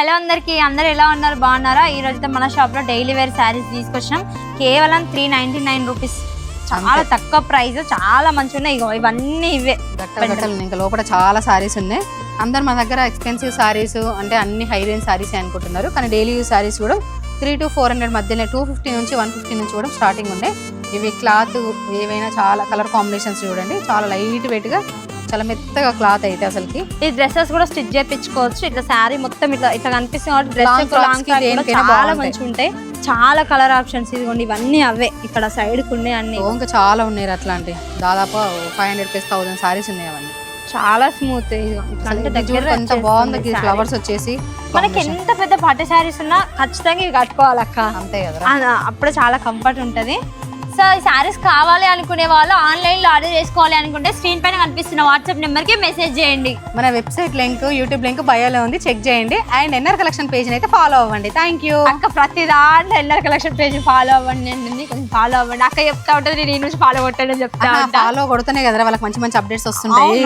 Hello అందరికి అందరు ఎలా ఉన్నారు? బాగున్నారా? ఈ రోజు మన షాప్లో డైలీ వేర్ శారీస్ తీసుకొచ్చినాం. కేవలం త్రీ నైన్టీ నైన్ రూపీస్. చాలా తక్కువ ప్రైస్ చాలా మంచిగా ఉన్నాయి ఇగో ఇవన్నీ ఇవే. ఇంకా లోపల చాలా సారీస్ ఉన్నాయి. అందరు మన దగ్గర ఎక్స్పెన్సివ్ సారీస్ అంటే అన్ని హై రేంజ్ సారీస్ అనుకుంటున్నారు. కానీ డైలీ యూజ్ సారీస్ కూడా త్రీ టు ఫోర్ హండ్రెడ్ మధ్యనే టూ ఫిఫ్టీ నుంచి వన్ ఫిఫ్టీ నుంచి కూడా స్టార్టింగ్ ఉన్నాయి. ఇవి క్లాత్ ఏవైనా చాలా కలర్ కాంబినేషన్స్ చూడండి. చాలా లైట్ వెయిట్గా చాలా మెత్తగా క్లాత్ అయితే అసలుకి. ఈ డ్రెస్సెస్ కూడా స్టిచ్ చేయించుకోవచ్చు. ఇట్లా శారీ మొత్తం ఇట్లా ఇట్లా కనిపిస్తుంది కాబట్టి డ్రెస్ చాలా. మంచిగా ఉంటాయి. చాలా కలర్ ఆప్షన్స్ ఇదిగోండి ఇవన్నీ అవే. ఇక్కడ సైడ్కు ఉన్నాయి అన్ని. ఇంకా చాలా ఉన్నాయి అట్లాంటి. దాదాపు five hundred plus thousand sarees ఉన్నాయి అవన్నీ. చాలా స్మూత్ ఎంత బాగుంది ఫ్లవర్స్ వచ్చేసి. మనకి ఎంత పెద్ద పట్టు శారీస్ ఉన్నా ఖచ్చితంగా ఇవి కట్టుకోవాలి అక్క అంతే కదా అప్పుడే చాలా కంఫర్ట్ ఉంటుంది. సో ఈ శారీస్ కావాలి అనుకునే వాళ్ళు ఆన్లైన్లో ఆర్డర్ చేసుకోవాలి అనుకుంటే స్క్రీన్ పైన కనిపిస్తున్న వాట్సాప్ నెంబర్కి మెసేజ్ చేయండి. మన వెబ్సైట్ లింక్ యూట్యూబ్ లింక్ బయోలో ఉంది. చెక్ చేయండి. అండ్ ఎన్ఆర్ కలెక్షన్ పేజ్ అయితే ఫాలో అవ్వండి. థ్యాంక్ యూ అక్క ప్రతి దాంట్లో ఎల్లర్ కలెక్షన్ పేజ్ ఫాలో అవ్వండి. అండి కొంచెం ఫాలో అవ్వండి. అక్క చెప్తా ఉంటుంది నేను నుంచి ఫాలో కొట్టండి చెప్తా ఫాలో కొడుతూనే కదా వాళ్ళకి మంచి మంచి అప్డేట్స్ వస్తుంటాయి.